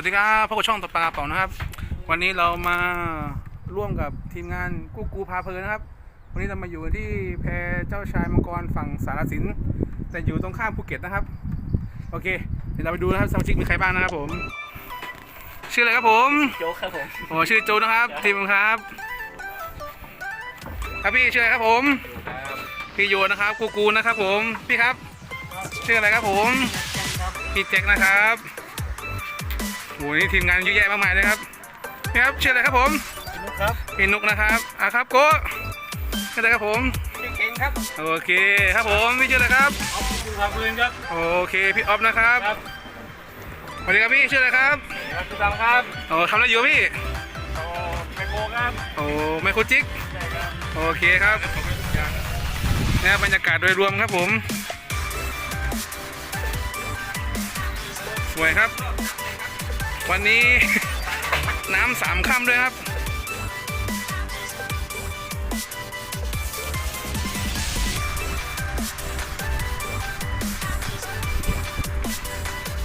วัสดีครับพบกับช่องตกปลาเป่านะครับ วันนี้เรามาร่วมกับทีมงานกู้กูพาเพลินนะครับ วันนี้เรามาอยู่ที่แพเจ้าชายมังกรฝั่งสารสิน แต่อยู่ตรงข้ามภูเก็ตนะครับ โอเค เดี๋ยวเราไปดูนะครับสมาชิกมีใครบ้างนะครับผม ชื่ออะไรครับผมโจ๊กครับผมโอ้ชื่อโจนะครับ ทีมครับ ครับพี่ชื่ออะไรครับผม พี่โยนะครับกูกูนะครับผมพี่ครับ ชื่ออะไรครับผมพี่แจ็คนะครับ โหนี่ทีมงานเยอะแยะมากมายเลยครับนี่ครับชื่ออะไรครับผมนุกครับพี่นุกนะครับอะครับโก้ชื่ออะไรครับผมเก่งครับโอเคครับผมพี่ชื่ออะไรครับออฟคุณพาปืนครับโอเคพี่ออฟนะครับครับสวัสดีครับพี่ชื่ออะไรครับครับคุณตามครับโอ้ทำอะไรอยู่พี่โอ้ไมโครครับโอ้ไมโครจิกใช่ครับโอเคครับผมเป็นทุกอย่างนี่บรรยากาศโดยรวมครับผมสวยครับ วันนี้น้ำสามค่ำด้วยครับ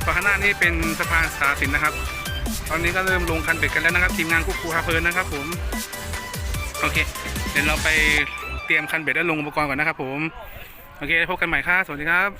ฝั่งข้างหน้านี่เป็นสะพานสาสินนะครับ ตอนนี้ก็เริ่มลงคันเบ็ดกันแล้วนะครับ ทีมงานกุ๊กคูฮาเพลินนะครับผม โอเค เดี๋ยวเราไปเตรียมคันเบ็ดและลงอุปกรณ์ก่อนนะครับผม โอเคพบกันใหม่ครับ สวัสดีครับ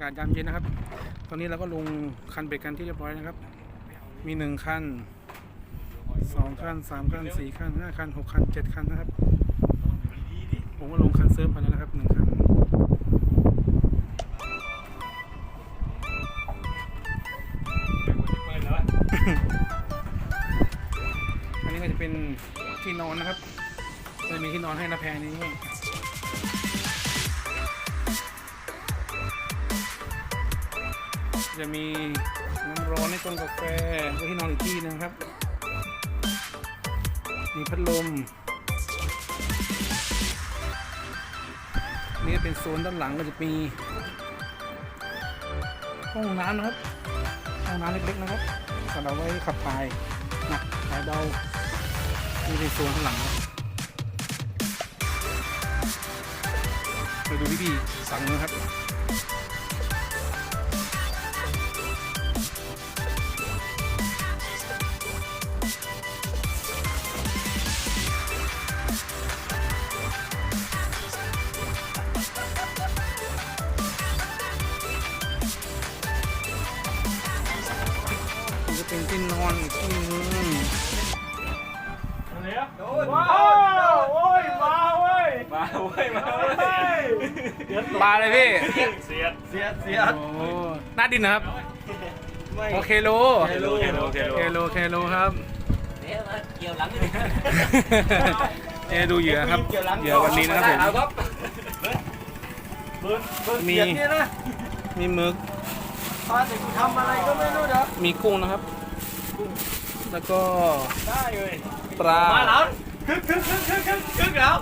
ากาศยามเย็นนะครับ ตอนนี้เราก็ลงคันเบ็ดกันที่เรียบร้อยนะครับ มีหนึ่งคันสองคันสามคันสี่คันห้าคันหกคันเจ็ดคันนะครับ ผมก็ลงคันเซิร์ฟไปแล้วนะครับหนึ่งคันอันนี้ก็จะเป็นที่นอนนะครับจะมีที่นอนให้นะแพรนี้ จะมีน้ำร้อนในต้นกาแฟไว้ที่นอนอีกที่นึงครับ มีพัดลม นี่เป็นโซนด้านหลังก็จะมีห้องน้ำนะครับ ห้องน้ำเล็กๆนะครับสำหรับไว้ขับถ่ายหนักถ่ายเบานี่เป็นโซนข้างหลังครับเราดูพี่ๆสั่งนะครับ น้าดินนะครับไม่โอเคโลเคโลเคโลเคโลเคโลเคโลครับเนี่ยมาเกี่ยวหลังนี่เอะดูเหยื่อครับเหยื่อวันนี้นะครับผมเอาครับเบิร์นเบิร์นมีเสียดเนี่ยนะมีหมึกปลาแต่กูทำอะไรก็ไม่รู้เด้อมีกุ้งนะครับแล้วก็ได้เลยปลามาแล้วคึกคึกคึกคึกคึกคึกแล้ว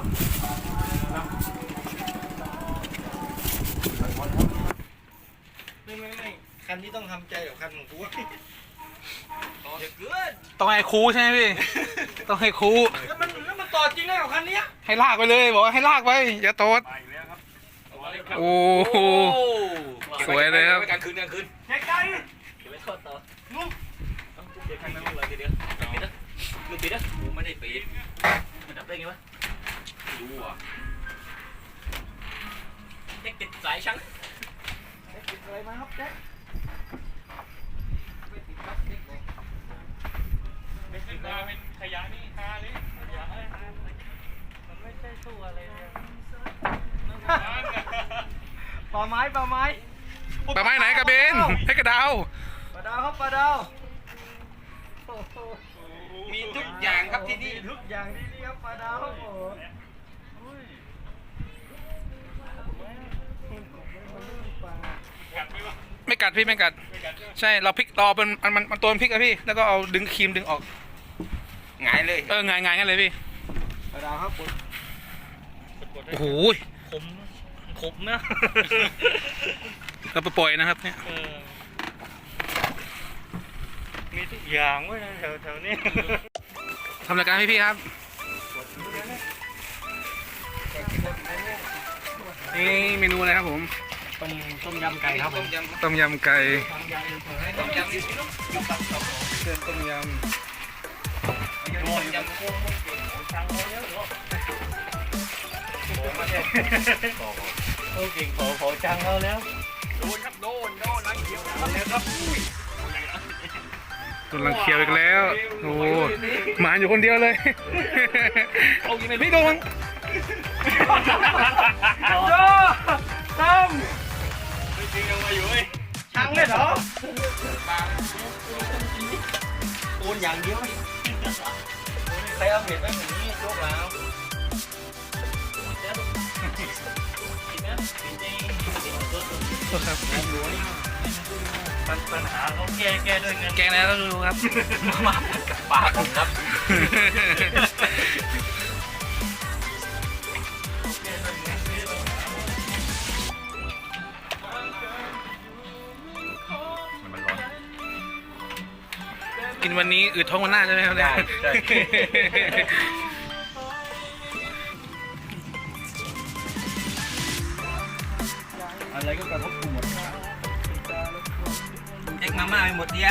คันนี้ต้องทำใจกับคันของกูอะเดี๋ยวเกินต้องให้ครูใช่ไหมพี่ ต้องให้ครูแล้วมันแล้วมันต่อจริงได้กับคันเนี้ยให้ลากไปเลยบอกว่าให้ลากไปอย่าโตดโอ้โห สวยเลยครับ กลางคืนกลางคืนไกลไกลเดี๋ยวไปทอดต่อนุ่มต้องเดี๋ยวข้างนั้นเลยเดี๋ยวเดี๋ยวปิดนะมึงปิดนะกูไม่ได้ปิดมันดับได้ไงวะไม่รู้อะเด็กติดสายช่างติดอะไรมาครับแจ๊ค ขึ้นมาเป็นขยะนี่ฮาเลยขยะเอ้ยฮามันไม่ใช่ตู้อะไรเลย ป่าไม้ป่าไม้ปลาไม้ไหนกระเบนให้กระดาวปลาดาวครับปลาดาวโอ้โหมีทุกอย่างครับที่นี่มีทุกอย่างที่นี่ครับปลาดาวครับโอ้โหกัดไหมวะไม่กัดพี่ไม่กัดไม่กัดใช่ไหมใช่เราพลิกรอเป็นมันมันมันตัวมันพลิกอะพี่ แล้วก็เอาดึงครีมดึงออกหงายเลย เออไงายงายงั้นเลยพี่ปลาดาวครับผมโอ้โห ขมขมนะเราไปปล่อยนะครับเนี่ยเออมีทุกอย่างไว้นะแถวแถวนี้ทำรายการให้พี่ครับ นี่เมนูอะไรครับผม ต้มต้มยำไก่ครับผมต้มยำไก่ ต้มยำนี่เส้นต้มยต้มยำกุ้งช่างเขาเยอะหรอ โอ้เก่งขอขอจังเขาแล้วโดนครับโดนโดนนั่งเขียวมาแล้วครับำตัวลังเคียวอีกแล้วโอ้โหหมาอยู่คนเดียวเลยพี่โดนโจ้ตั้มจริงยังมาอยู่เว้ยช่างเลยเหรอโอนอย่างเดียวใครเอาเห็ดไว้แบบนี้โจ๊กแล้ว ครับ ปัญปัญหาเขาแก้แก้ด้วยเงินแกงแล้วต้องดูครับ มากับปากผมครับกินวันนี้อืดท้องวันหน้าใช่ไหมครับเนี่ยใช่ใช่อะไรก็กระทบ มดเด็กมาม่าไปหมดเดีย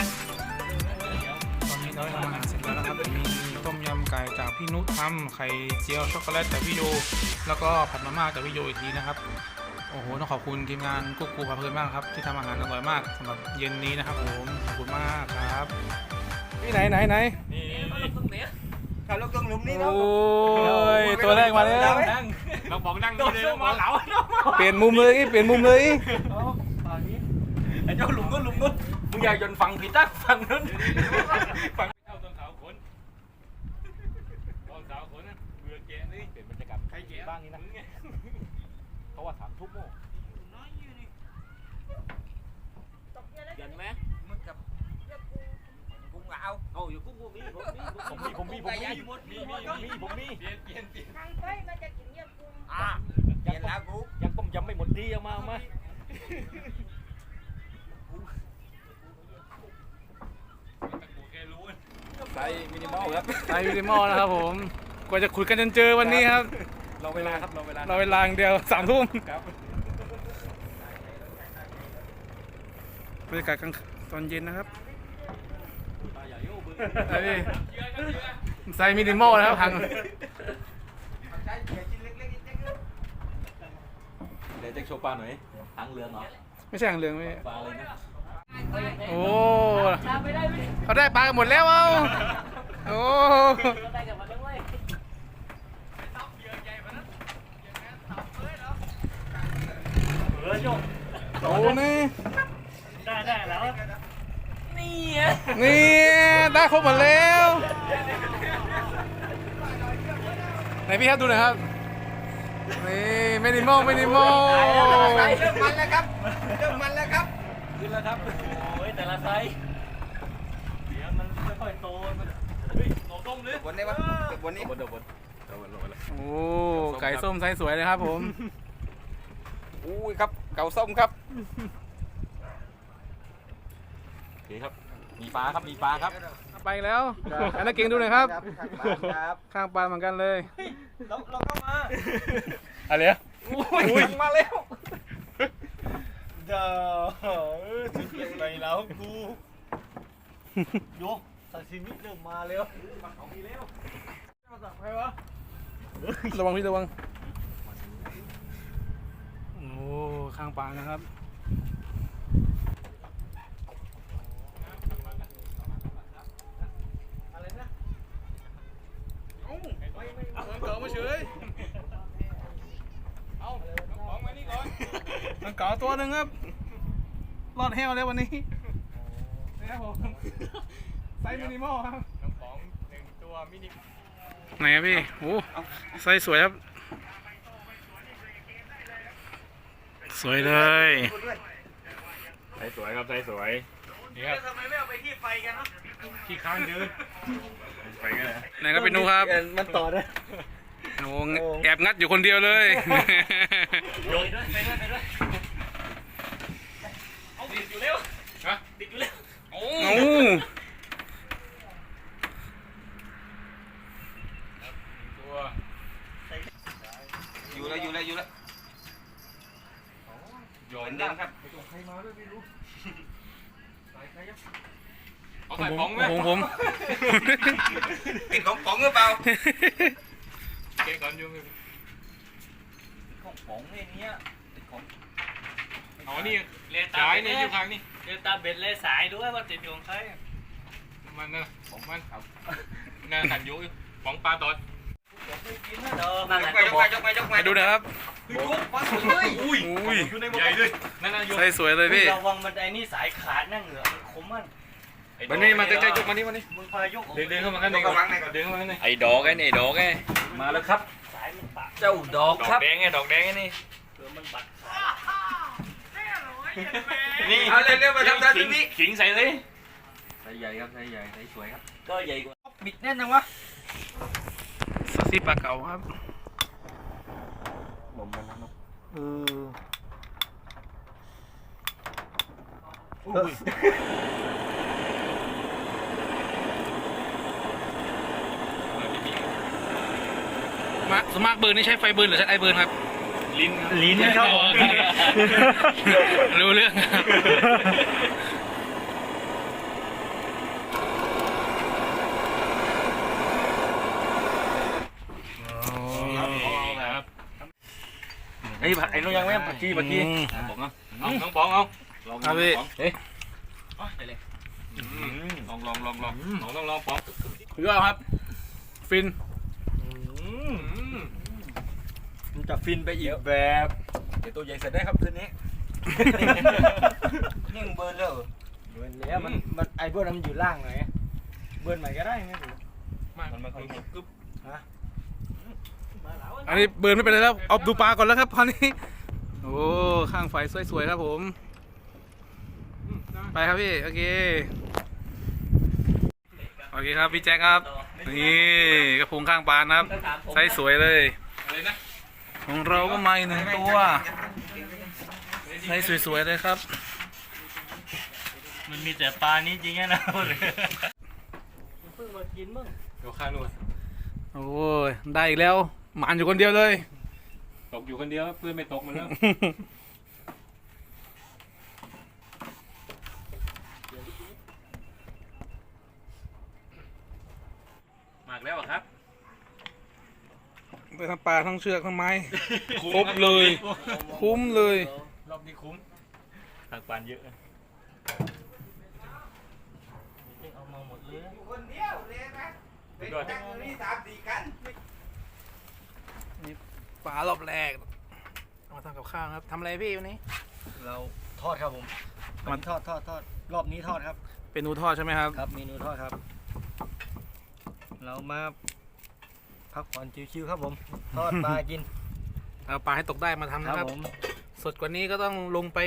ตอนนี้เราทำอาหารเสร็จแล้วนะครับ มีต้มยำไก่จากพี่นุชทำไข่เจียวช็อกโกแลตจากพี่โย แล้วก็ผัดมาม่าจากพี่โยอีกทีนะครับ โอ้โห ต้องขอบคุณทีมงานกุ๊กกูพาเพลินมากครับ ที่ทำอาหารอร่อยมากสำหรับเย็นนี้นะครับผม ขอบคุณมากครับพี่ไหนไหนไหนนี่ขับรถกงหลุมนี่โอ้เนาะยตัวแรกมาแล้วเราบอกนั่งนี่เลยเราบอกเหลาเปลี่ยนมุมเลยเปลี่ยนมุมเลย ไอ้เจ้าหลุมก็หลุมนู้น มึงอยากยนฟังผิดนะฟังนู้นฟังเท่าต้นขาวขนต้นขาวขนนะเบื่อแกนี่เป็นบรรยากาศใครแกบ้างนี่นะเขาว่าสามทุ่มโม่เห็นไหมมึงกับกุ้งเหลาโอ้อยู่กุ้งกุ้งนี่ผมมีผมมีผมมีผมมีมีมีมีผมมีเปลี่ยนเปลี่ยนเปลี่ยนทางไปมาจากกินเยี่ยมกุ้งอ่าเย็นแล้วกูยังต้มยำไม่หมดดีเอามาเอามา ใส่ มินิมอลครับไอวิดีมอลนะครับผม กว่าจะขุดกันจนเจอวันนี้ครับเราเวลาครับเราเวลาเราเวลาอย่างเดียวสามทุ่มครับบรรยากาศกลางตอนเย็นนะครับปลาใหญ่โย่บึ้งไอ้พี่ใส่มินิมอลนะครับทางเดี๋ยวจะโชว์ปลาหน่อยทางเรือเหรอ ไม่ใช่หางเหลืองไม่ปลาอะไรนะ โอ้เขาได้ปลากันหมดแล้วเอา โอ้ได้กับมันด้วยเออโยกโหนี่ได้ได้แล้วนี่นี่ได้ครบหมดแล้วไหนพี่ครับดูหน่อยครับนี่มินิมอลมินิมอลเริ่มมันแล้วครับเริ่มมันแล้วครับขึ้นแล้วครับโอ้ยแต่ละไซส์เดี๋ยวมันค่อยๆโตมัน เฮ้ยโตต้มเลยบนได้ปะบนนี้บนเดี๋ยวบนโอ้ไก่ส้มไซส์สวยเลยครับผมอุ้ยครับเก่าส้มครับเคครับ มีปลาครับมีปลาครับไปอีกแล้วอันนั้นเก่งดูหน่อยครับครับข้างปลาเหมือนกันเลยเราเราก็มาอะไรอะอุ้ยมาแล้วเด้อถึงยังไงแล้วกูโยซาซิมิเริ่มมาแล้วมาของพี่แล้วมาสั่งใครวะระวังพี่ระวัง โอ้ข้างปลานะครับ อะไรนะมันเก๋ามาเฉยเอาของมานี่ก่อนมันเก๋าตัวหนึ่งครับ รอดแห้วแล้ววันนี้นะครับผม ไซส์มินิมอลครับน้ำของหนึ่งตัวมินิไหนครับพี่โอ้ไซส์สวยครับ สวยเลยใส่สวยครับใส่สวยนี่ครับทำไมไม่เอาไปที่ไฟกันเนาะขี้ค้างเดินไปกันเลยไหนครับเป็นนูครับ มันต่อได้โอ้แอบงัดอยู่คนเดียวเลยโยนด้วยไปด้วยไปด้วยเอาติดอยู่แล้วฮะติดอยู่แล้วโอ้ โอ้ ตัว อยู่แล้วอยู่แล้วอยู่แล้ว โยเหมืนอนเดิมครับเอาใส่ของไหมผมผมติดของป๋องหรือเปล่าเก่งก่อนอยูของป๋องเนี่ยเนี่ยติดของอ๋อนี่เรียนตามย้ายเบ็ดนี่อยู่ข้างนี่เรียนตามเบ็ดเลยสายด้วยว่าติดอยู่ของใครมันน่ะของมันน่าขันอยุของปลาตอดเออ นั่นแหละยกไปยกไปยกไปมาดูหนะครับอุ้ยอุ้ยใหญ่ด้วยนั่นน่ะโยไซส์สวยเลยพี่ระวังมันไอ้นี่สายขาดนั่งเหงือมันคมมันมันนี่มาใกล้ๆยกมานี่มานี่มึงพายกออกเดินเดินเข้ามากันเดินเข้ามาเดินเข้ามากันเลยไอ้ดอกไอ้นี่ดอกไอ้มาแล้วครับสายมันปะเจ้าดอกดอครักบแดงไงดอกแดงไงนี่เผื่อมันบัดขานี่เอาเร็วๆมาทำตามนี้ขิงใส่เลยใส่ใหญ่ครับใส่ใหญ่ใส่สวยครับก็ใหญ่กว่าบิดแน่นนะวะ ซาซิปลาเก๋าครับเออมาสวนมากเบิร์นนี่ใช้ไฟเบิร์นหรือใช้ไอเบิร์นครับ ลิ้นลิ้นครับอ๋อรู้เรื่องครับครับ ไอ้ไอ้นู้นยังไม่ปักกี้ปักกี้อืมบอกเนาะเอาน้องป๋องเอาลองเอาพี่เฮ้ยได้เลยลองลองลองลองลองลองลองป๋องยอดครับ ฟินมันจะฟินไปอีกแบบ เดี๋ยวตัวใหญ่เสร็จได้ครับคืนนี้นี่มึงเบิร์นแล้วเบิร์นแล้วมันมันไอเบิร์นมันอยู่ล่างไงเบิร์นใหม่ก็ได้ไม่ถูกมันมาคุยกึ๊บ อันนี้เบิร์นไม่เป็นไรแล้ว เอาดูปลาก่อนแล้วครับตอนนี้ โอ้ ข้างไฟสวยๆครับผม ไปครับพี่ โอเค โอเคครับพี่แจ็คครับ นี่กระพุงข้างปลานะครับไซส์สวยเลยอะไรนะของเราก็มาอีกหนึ่งตัวไซส์สวยๆเลยครับ มันมีแต่ปลานี้จริงๆนะเพิ่งมากินมึงเดี๋ยวข้างนู้นโอ้ยได้อีกแล้ว หมานอยู่คนเดียวเลย ตกอยู่คนเดียวเพื่อนไม่ตกมันแล้วมากแล้วครับไปทั้งปลาทั้งเชือกทั้งไม้ ครบเลย คุ้มเลย รอบนี้คุ้มทางปานเยอะเอามาหมดเลยคนเดียวเลยนะเป็นจังนี่สามสี่กัน ปลารอบแรกเอามาทำกับข้าวครับทำอะไรพี่วันนี้ เราทอดครับผมมันทอดทอดทอดรอบนี้ทอดครับ เป็นนูทอดใช่ไหมครับ ครับเมนูทอดครับ เรามาพักผ่อนชิวๆครับผม ทอดปลากินเอาปลาให้ตกได้มาทำครันะบครับผมสดกว่านี้ก็ต้องลงไป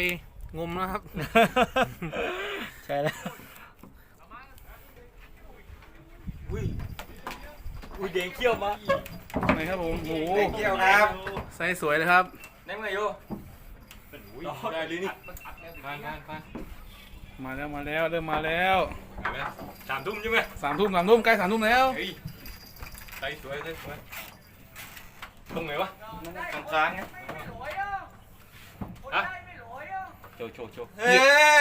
งมนะครับ ใช่แล้วอุ้ยอุ้ยเด้งเขี้ยวมา นี่ครับผมโอ้โหเกี่ยวครับไซส์สวยเลยครับนั่งไงโยได้เลยนี่ผ่านผ่านผ่านนมาแล้วมาแล้วเริ่มมาแล้วเอาละสามทุ่มใช่ไหมสามทุ่มสามทุ่มใกล้สามทุ่มแล้วเฮ้ยใส่สวยใส่สวยตรงไหนวะตรงกลางไงฮะโชว์โชว์โชว์เฮ้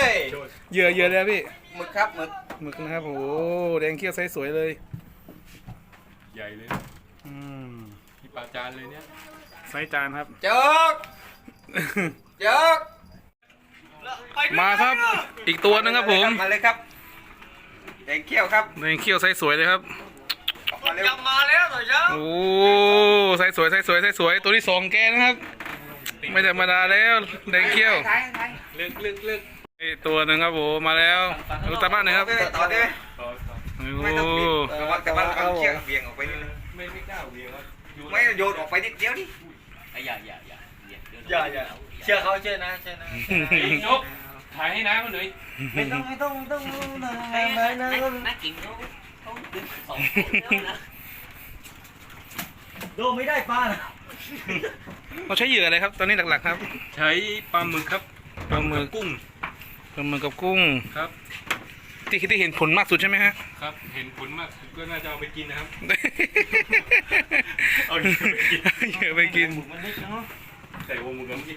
ยโชว์เหยื่อเหยื่อเลยอะพี่หมึกครับหมึกหมึกนะครับโอ้โหแดงเขี้ยวไซส์สวยเลย ใหญ่เลยนะอืมที่ ปลาจานเลยเนี่ยไซส์จานครับจอกจอกมาครับ อีกตัวหนึงครับผมมาเลยครับแดงเขี้ยวครับแดงเขี้ยวไซส์สวยเลยครับ ออกมาเร็วมาแล้วต่อเช้าโอ้ไซส์สวยไซส์สวยไซส์สวยตัวที่สองแกนะครับ ไม่ธรรมดาแล้วแดงเขี้ยวลึกลึกลึกไอ้ตัวหนึ่งครับผมมาแล้วดูตามบ้านหนึ่งครับต่อได้ไหมต่อต่อโอ้ไม่ต้องปิดระวังแต่ว่าเอาเชือกเบี่ยงออกไปนิดนึงไม่ไม่กล้าเวียงครับอยู่ ไม่โยนออกไปนิดเดียวดิไอ้อย่าอย่าอย่าเดี๋ยวเดี๋ยวอย่าอย่าเชื่อเขาเชื่อนะเชื่อนะไอ้นกถ่ายให้น้ามันหน่อยไม่ต้องไม่ต้องไม่ต้องไอ้ไม่นัต้องกนักกินเขาเขาดึงสองคนแล้วนะโดไม่ได้ปลาเราใช้เหยื่ออะไรครับ ตอนนี้หลักๆครับ ใช้ปลาหมึกครับปลาหมึกกุ้งปลาหมึกกับกุ้งครับ ที่ที่เห็นผลมากสุดใช่ไหมฮะ ครับ เห็นผลมากก็น่าจะเอาไปกินนะครับ เอาเหยื่อไปกินมันเล็กเนาะใส่วงมือกันเมื่อกี้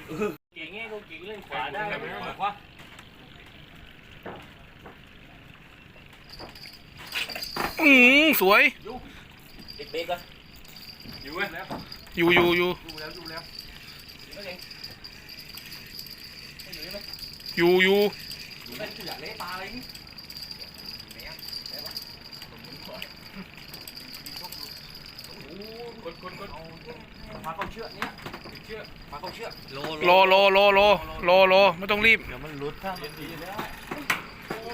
เก่งไงกูเก่งเล่นขวาได้ใส่ไปไหมข้างหลังวะอืมสวยเด็กเบรกก่อนอยู่ไหมแล้วอยู่อยู่อยู่ดูแล้วดูแล้วอยู่อยู่อยากเล่นปลาอะไรนี่ คนคนคนปลาเขาเชือกเนี่ยเชือปลาเขาเชือกโลโลโลโลโลโลไม่ต้องรีบ เดี๋ยวมันหลุดถ้ามันดีแล้ว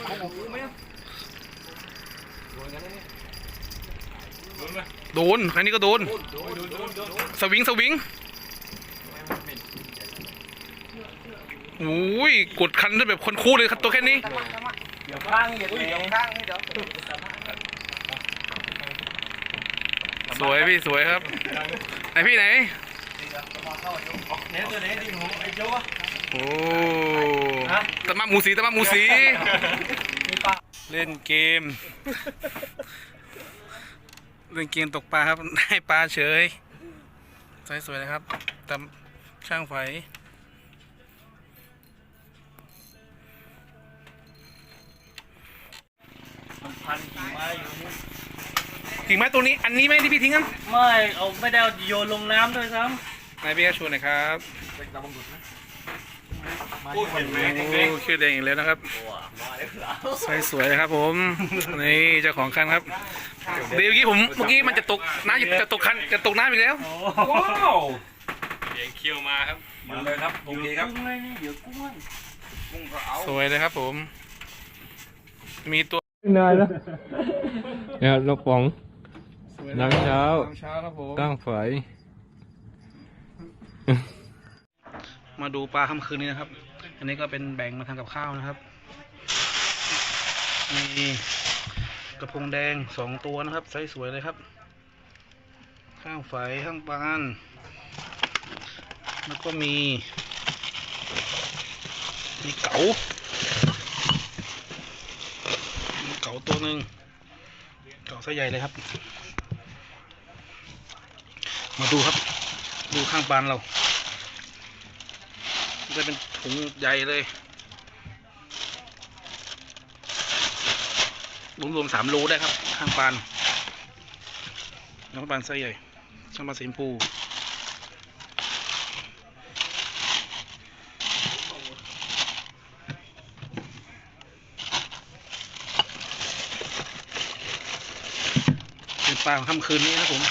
เขาบอกกูไหมโดนไหมโดน อันนี้ก็โดนโดนโดนโดนโดน สวิง สวิงโอ้ยกดคันได้แบบคนคู่เลยครับตัวแค่นี้ เดี๋ยวข้างเดี๋ยวข้างนี่เดี๋ยว สวยพี่สวยครับไหนพี่ไหนเนี่ยตัวนี้ที่หนูไอ้โจ้โอ้ตะมาหมูสีตะมาหมูสีเล่นเกม เล่นเกมตกปลาครับได้ปลาเฉยสวยสวยๆนะครับตามช่างไฟพันกิ่งไม้อยู่นี่ กิ่งไม้ตัวนี้อันนี้ไหมที่พี่ทิ้งกันไม่เอาไม่ได้เอาโยนลงน้ำด้วยซ้ไหนพี่ก็ชวนหน่อยครับพูดเห็นไหมโอ้ชื่อแดงอีกแล้วนะครับตัวมาแล้วเหรอสวยสวยๆนะครับผมนี่เจ้าของคันครับเดี๋ยวเมื่อกี้ผมเมื่อกี้มันจะตกน้ำจะตกคันจะตกน้ำอีกแล้วำโอ้ว้าวเสียงเคี้ยวมาครับมาเลยครับโอเคครับกุ้งเลยนี่เดี๋ยวกุ้งเลยกุ้งก็เอาสวยเลยครับผม มีตัวเนี่ยลูกป๋อง น้ำเช้าน้ำเช้าครับผมตั้งไฟ มาดูปลาค่ำคืนนี้นะครับ อันนี้ก็เป็นแบ่งมาทำกับข้าวนะครับ มีกระพงแดงสองตัวนะครับไซส์สวยเลยครับ ข้างไฟข้างปานแล้วก็มี มีเก๋ามีเก๋าตัวหนึ่งเก๋าไซส์ใหญ่เลยครับ มาดูครับ ดูข้างปานเราจะเป็นถุงใหญ่เลยรวมๆสามโลได้ครับ ข้างปานข้างปานไซส์ใหญ่ข้างปานสีชมพูเป็นปลาของค่ำคืนนี้นะผม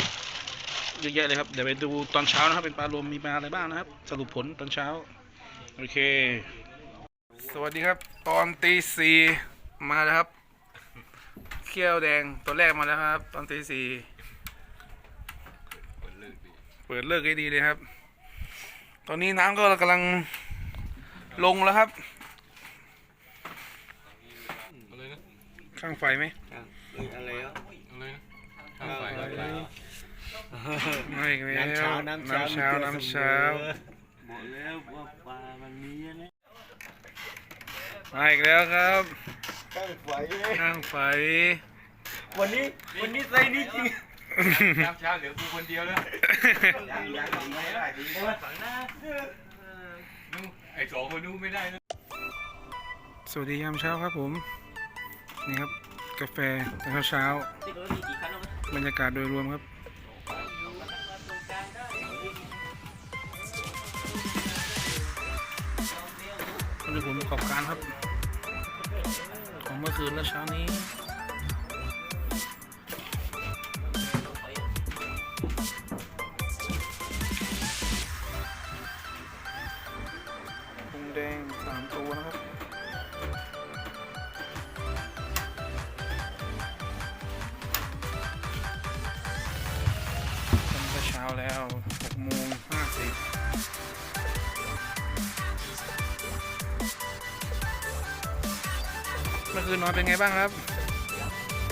เยอะแยะเลยครับเดี๋ยวไปดูตอนเช้านะครับ เป็นปลารวมมีปลาอะไรบ้างนะครับ สรุปผลตอนเช้า โอเค สวัสดีครับ ตอนตีสี่มาแล้วครับเขี้ยวแดงตัวแรกมาแล้วครับ ตอนตีสี่เปิดเลิกให้ดีเลยครับ ตอนนี้น้ำก็กำลังลงแล้วครับอะไรนะข้างไฟไหมอะไรอะอะไรนะข้างไฟ ไม่อีกแล้วน้ำเช้าน้ำเช้าน้ำเช้าน้ำเช้าบอกแล้วว่าปลามันมีอันนี้มาอีกแล้วครับข้างไฟข้างไฟวันนี้วันนี้ใส่นี่จริงน้ำเช้าเหลือกูคนเดียวแล้วฝังหน้านู้ไอ้สองคนนู้ไม่ได้นะสวัสดียามเช้าครับผม นี่ครับ กาแฟตอนเช้าที่รถมีกี่คันแล้วมั้ยๆบรรยากาศโดยรวมครับ นี่คือผลประกอบการครับ ของเมื่อคืนและเช้านี้พุงแดงสามตัวนะครับทำแต่เช้าแล้ว6โมง50 มื่อคืนนอนเป็นไงบ้างครับ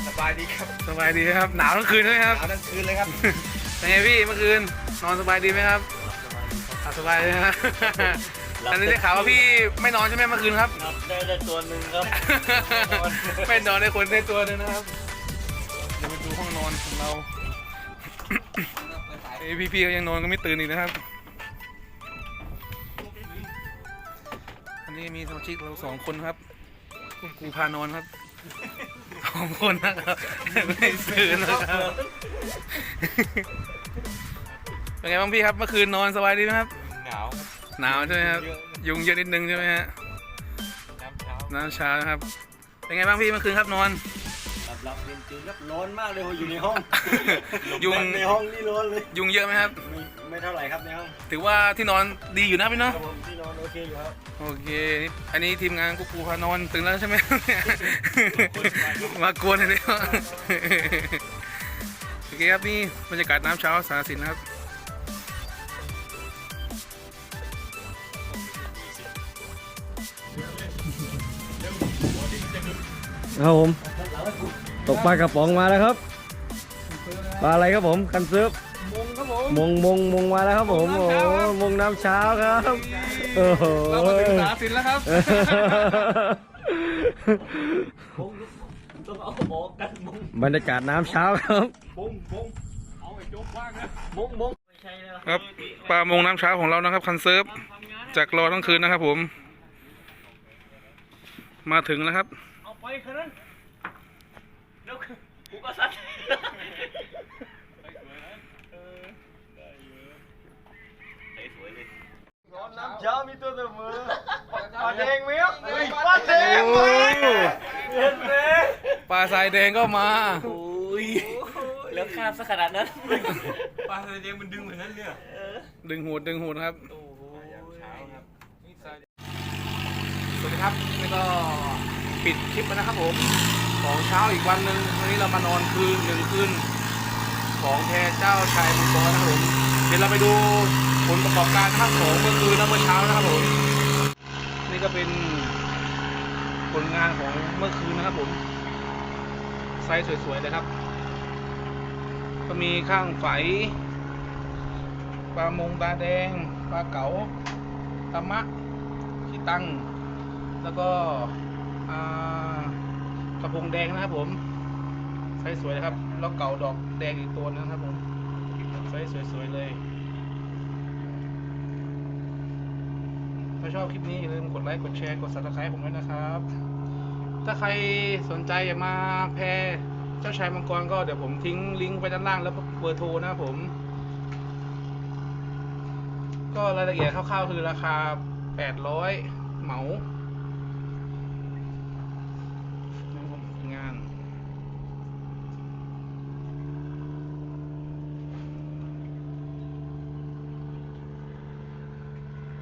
สบายดีครับสบายดีครับ หนาวทั้งคืนใช่ไหมครับ หนาวทั้งคืนเลยครับ เป็นไงพี่เมื่อคืนนอนสบายดีไหมครับอะสบายเลยนะอันนี้ได้ข่าวว่าพี่ไม่นอนใช่ไหมเมื่อคืนครับ ครับได้ได้ตัวหนึ่งครับ ไม่นอนในคนในตัวหนึงนะครับ เดี๋ยวไปดูห้องนอนของเราเอ้ยพี่ๆก็ยังนอนก็ไม่ตื่นอีกนะครับ อันนี้มีสมาชิกเราสองคนครับ คุณครูพานอนครับสองคนนะครับไม่ตื่นนะครับเป็นไงบ้างพี่ครับเมื่อคืนนอนสบายดีไหมครับ หนาว หนาวใช่ไหมครับ ยุงเยอะนิดนึงใช่ไหมฮะน้ำเช้าน้ำชานะครับ เป็นไงบ้างพี่เมื่อคืนครับนอน หลับหลับเป็นตื่นครับร้อนมากเลยอยู่ในห้องยุง ในห้องนี่ร้อนเลยยุงเยอะไหมครับ ไม่ไม่เท่าไหร่ครับในห้องถือว่าที่นอนดีอยู่นะพี่คเนาะรับผมที่นอนโอเคอยู่ครับ โอเคนี่อันนี้ทีมงานกุ๊กกูพานอนตื่นแล้วใช่ไหม มากวนเลยเนี่ยโอเคครับนี่บรรยากาศน้ำเช้าสารสินนะครับ ครับผม ตกปลากระป๋องมาแล้วครับ ปลาอะไรครับผมคันซึบมงครับผมมงมงมงมาแล้วครับผมโอ้โหมงน้ำเช้าครับ โอ้โหเรามาถึงสารสินแล้วครับต้องเอาออกกันมุ้งบรรยากาศน้ำเช้าครับมุ้งมุ้งไม่ใช่แล้วครับปลามงน้ำเช้าของเรานะครับคันเซิร์ฟจากรอทั้งคืนนะครับผม มาถึงแล้วครับ เอาไปคืนนั้นเดี๋ยว กูก็ซัดสวยเลยน้ำเช้ามีตัวเสมอปลาแดงไหมครับปลาแดงโอ้เห็นไหมปลาทรายแดงก็มาโอ้ยแล้วข้ามซะขนาดนั้นปลาทะเลมันดึงเหมือนนั้นเลยดึงหูดดึงหูดครับโอ้ยเช้าครับนี่ทรายสวัสดีครับนี่ก็ปิดคลิปแล้วนะครับผม ของเช้าอีกวันหนึ่งวันนี้เรามานอนคืนหนึ่งคืนของแพเจ้าชายมังกรนะครับผมเดี๋ยวเราไปดูผลประกอบการนะครับของเมื่อคืนและเมื่อเช้านะครับผมนี่ก็เป็นผลงานของเมื่อคืนนะครับผมไซส์สวยๆเลยครับ ก็มีข้างไฝปลามงตาแดงปลาเก๋าตะมะขี้ตัง แล้วก็อ่า กระพงแดงนะครับผมไซส์สวยนะครับ แล้วเก่าดอกแดงอีกตัวนะครับผมไซส์สวยๆเลย ถ้าชอบคลิปนี้อย่าลืมกดไลค์กดแชร์กด subscribe ผมด้วยนะครับ ถ้าใครสนใจอยากมาแพรเจ้าชายมังกรก็เดี๋ยวผมทิ้งลิงก์ไว้ด้านล่างแล้วเบอร์โทรนะครับผม ก็รายละเอียดคร่าวๆคือราคา 800 เหมา งาน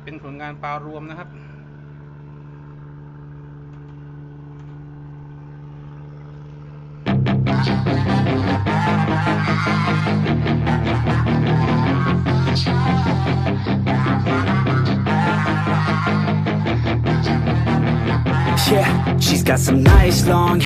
เป็น ผลงานปลารวมนะครับ Yeah, she's got some nice long